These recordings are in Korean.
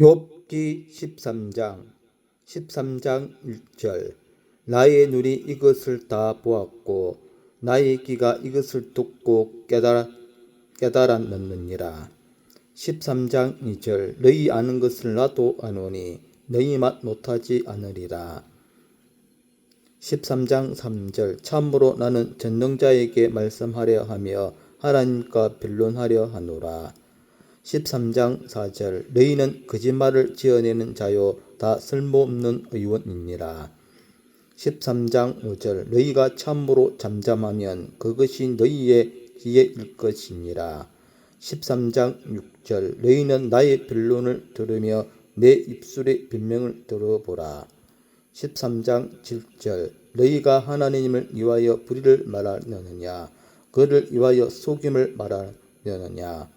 욥기 13장 13장 1절. 나의 눈이 이것을 다 보았고 나의 귀가 이것을 듣고 깨달아, 깨달았느니라. 13장 2절. 너희 아는 것을 나도 아노니 너희 맛 못하지 않으리라. 13장 3절. 참으로 나는 전능자에게 말씀하려 하며 하나님과 변론하려 하노라 13장 4절 너희는 거짓말을 지어내는 자요 다 쓸모없는 의원이니라. 13장 5절 너희가 참으로 잠잠하면 그것이 너희의 기회일 것이니라. 13장 6절 너희는 나의 변론을 들으며 내 입술의 변명을 들어보라. 13장 7절 너희가 하나님을 위하여 불의를 말하려느냐? 그를 위하여 속임을 말하려느냐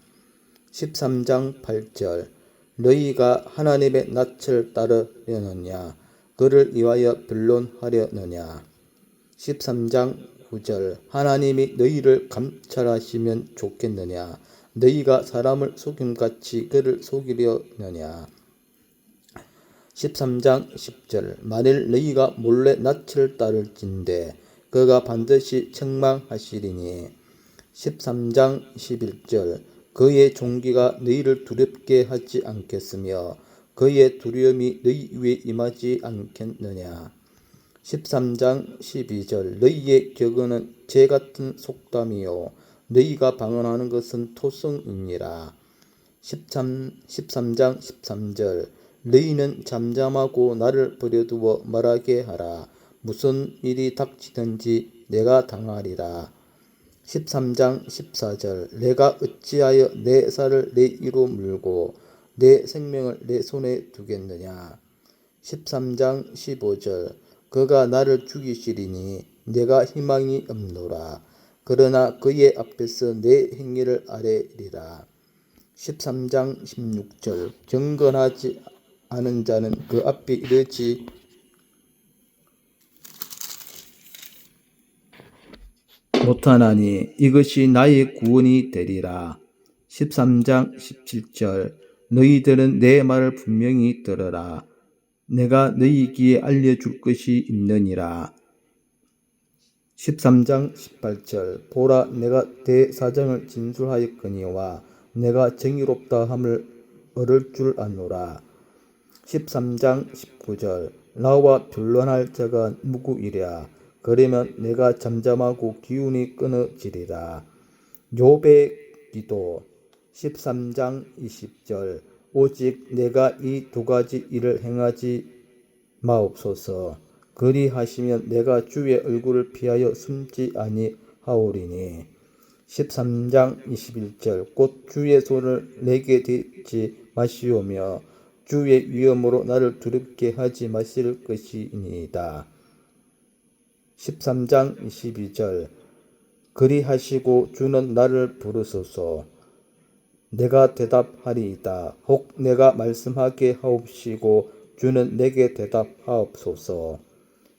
13장 8절. 너희가 하나님의 낯을 따르려느냐? 그를 위하여 변론하려느냐? 13장 9절. 하나님이 너희를 감찰하시면 좋겠느냐? 너희가 사람을 속임같이 그를 속이려느냐? 13장 10절. 만일 너희가 몰래 낯을 따를진대 그가 반드시 책망하시리니. 13장 11절 그의 종기가 너희를 두렵게 하지 않겠으며 그의 두려움이 너희 위에 임하지 않겠느냐? 13장 12절 너희의 격언은 재 같은 속담이요. 너희가 방언하는 것은 토성이니라. 13, 13장 13절 너희는 잠잠하고 나를 버려두어 말하게 하라. 무슨 일이 닥치든지 내가 당하리라 13장 14절 내가 어찌하여 내 살을 내 이로 물고 내 생명을 내 손에 두겠느냐? 13장 15절 그가 나를 죽이시리니 내가 희망이 없노라. 그러나 그의 앞에서 내 행위를 아뢰리라. 13장 16절 경건하지 않은 자는 그 앞에 이르지 못하나니 이것이 나의 구원이 되리라. 13장 17절 너희들은 내 말을 분명히 들어라. 내가 너희에게 알려줄 것이 있느니라. 13장 18절 보라 내가 대사정을 진술하였거니와 내가 정의롭다 함을 얻을 줄 아노라. 13장 19절 나와 변론할 자가 누구이랴 그러면 내가 잠잠하고 기운이 끊어지리라. 욥의 기도 13장 20절 오직 내가 이 두 가지 일을 행하지 마옵소서. 그리하시면 내가 주의 얼굴을 피하여 숨지 아니하오리니. 13장 21절 곧 주의 손을 내게 대지 마시오며 주의 위엄으로 나를 두렵게 하지 마실 것이니이다. 13장 22절 그리하시고 주는 나를 부르소서 내가 대답하리이다. 혹 내가 말씀하게 하옵시고 주는 내게 대답하옵소서.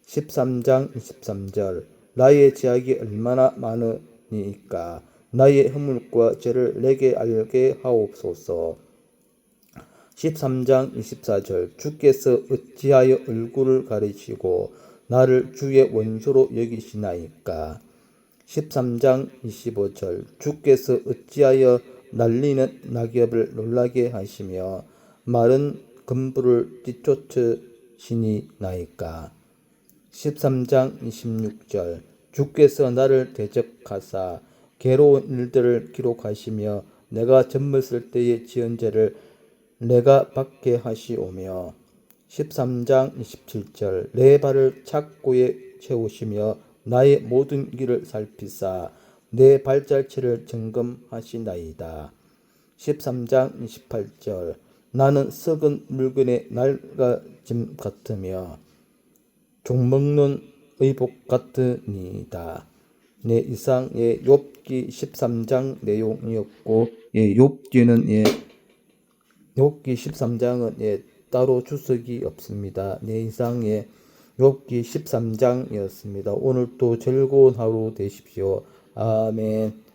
13장 23절 나의 죄악이 얼마나 많으니까 나의 허물과 죄를 내게 알게 하옵소서. 13장 24절 주께서 어찌하여 얼굴을 가리시고 나를 주의 원수로 여기시나이까? 13장 25절. 주께서 어찌하여 날리는 낙엽을 놀라게 하시며 마른 금불을 뒤쫓으시니나이까? 13장 26절. 주께서 나를 대적하사 괴로운 일들을 기록하시며 내가 젊었을 때의 지은 죄를 내가 받게 하시오며 13장 27절 내 발을 착고에 채우시며 나의 모든 길을 살피사 내 발자취를 점검하시나이다. 13장 28절 나는 썩은 물건의 낡아짐 같으며 종먹는 의복 같으니이다. 네, 이상의 욥기 13장 내용이었고 예, 욥기는 예, 욥기 13장은 예, 따로 주석이 없습니다. 네, 이상의 욥기 13장이었습니다. 오늘도 즐거운 하루 되십시오. 아멘.